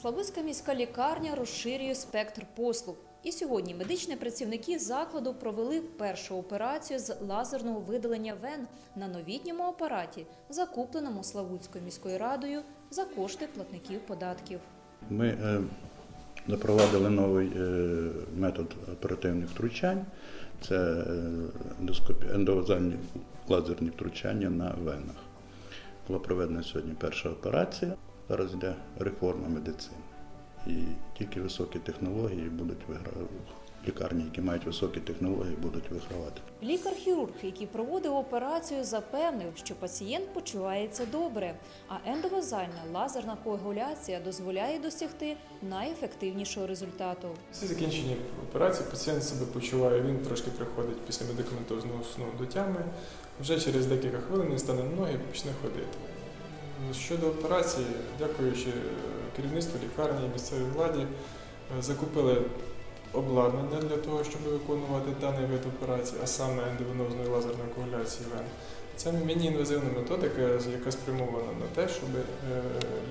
Славутська міська лікарня розширює спектр послуг. І сьогодні медичні працівники закладу провели першу операцію з лазерного видалення вен на новітньому апараті, закупленому Славутською міською радою за кошти платників податків. Ми е, запровадили новий е, метод оперативних втручань. Це е, ендовазальні лазерні втручання на венах. Була проведена сьогодні перша операція. Зараз йде реформа медицини. І тільки високі технології будуть вигравати. Лікарні, які мають високі технології, будуть вигравати. Лікар-хірург, який проводив операцію, запевнив, що пацієнт почувається добре, а ендовазальна лазерна коагуляція дозволяє досягти найефективнішого результату. Після закінчення операції пацієнт себе почуває, він трошки приходить після медикаментозного сну до тями. Вже через декілька хвилин він стане на ноги і почне ходити. Щодо операції, дякуючи керівництву лікарні і місцевій владі, е, закупили обладнання для того, щоб виконувати даний вид операції, а саме ендовенозної лазерної коагуляції вен. Це міні-інвазивна методика, яка спрямована на те, щоб е,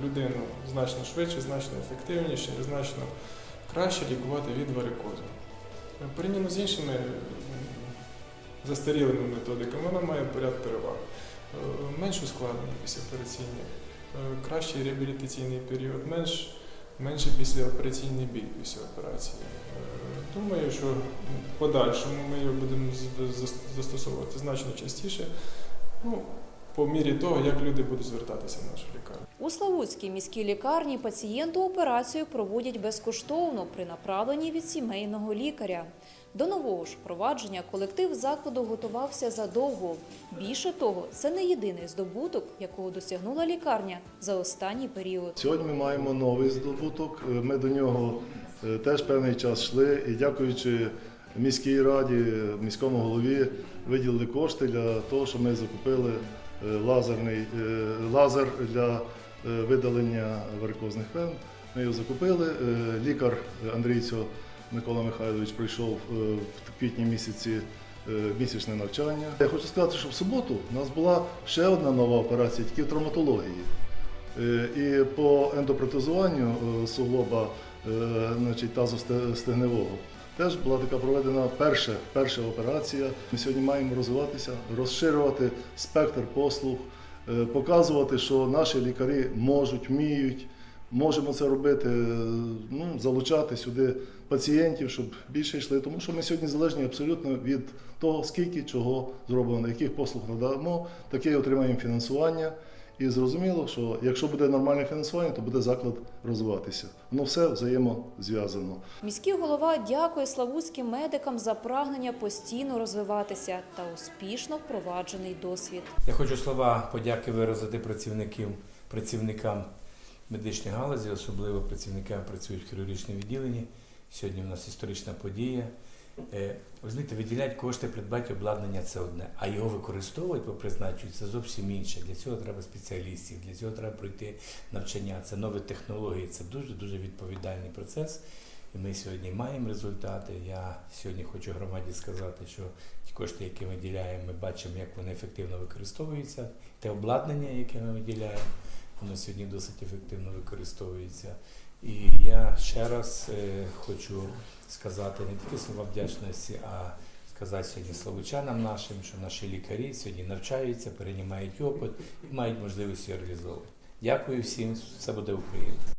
людину значно швидше, значно ефективніше і значно краще лікувати від варикозу. Порівняно з іншими застарілими методиками, вона має поряд переваг. Е, Менш ускладнення післяопераційні, е, кращий реабілітаційний період, менш, менше післяопераційний біль після операції. Е, Думаю, що в подальшому ми його будемо застосовувати значно частіше, ну, по мірі того, як люди будуть звертатися в нашу лікарню. У Славутській міській лікарні пацієнту операцію проводять безкоштовно при направленні від сімейного лікаря. До нового ж провадження колектив закладу готувався задовго. Більше того, це не єдиний здобуток, якого досягнула лікарня за останній період. Сьогодні ми маємо новий здобуток. Е, Ми до нього е, теж певний час йшли і дякуючи міській раді, міському голові, виділили кошти для того, щоб ми закупили лазерний е, лазер для е, видалення варикозних вен. Ми його закупили. Е, Лікар Андрійцьо Микола Михайлович прийшов е, в квітні місяці е, місячне навчання. Я хочу сказати, що в суботу у нас була ще одна нова операція, тільки в травматології. Е, І по ендопротезуванню е, суглоба е, значить, тазостегневого теж була така проведена перша, перша операція. Ми сьогодні маємо розвиватися, розширювати спектр послуг, е, показувати, що наші лікарі можуть, вміють. Можемо це робити, е, ну, залучати сюди пацієнтів, щоб більше йшли. Тому що ми сьогодні залежні абсолютно від того, скільки чого зроблено, яких послуг надамо, таке отримаємо фінансування. І зрозуміло, що якщо буде нормальне фінансування, то буде заклад розвиватися. Воно все взаємозв'язано. Міський голова дякує славутським медикам за прагнення постійно розвиватися та успішно впроваджений досвід. Я хочу слова подяки виразити працівникам, працівникам медичної галузі, особливо працівникам, працюють в хірургічному відділенні. Сьогодні в нас історична подія. Е, Ви знаєте, виділяти кошти, придбати обладнання це одне, а його використовувати по призначенню це зовсім інше. Для цього треба спеціалістів, для цього треба пройти навчання, це нові технології, це дуже дуже відповідальний процес. І ми сьогодні маємо результати. Я сьогодні хочу громаді сказати, що ті кошти, які ми виділяємо, ми бачимо, як вони ефективно використовуються. Те обладнання, яке ми виділяємо, воно сьогодні досить ефективно використовується. І я ще раз е, хочу сказати не тільки слова вдячності, а сказати сьогодні словичанам нашим, що наші лікарі сьогодні навчаються, переймають опит і мають можливість його реалізовувати. Дякую всім, все буде Україна.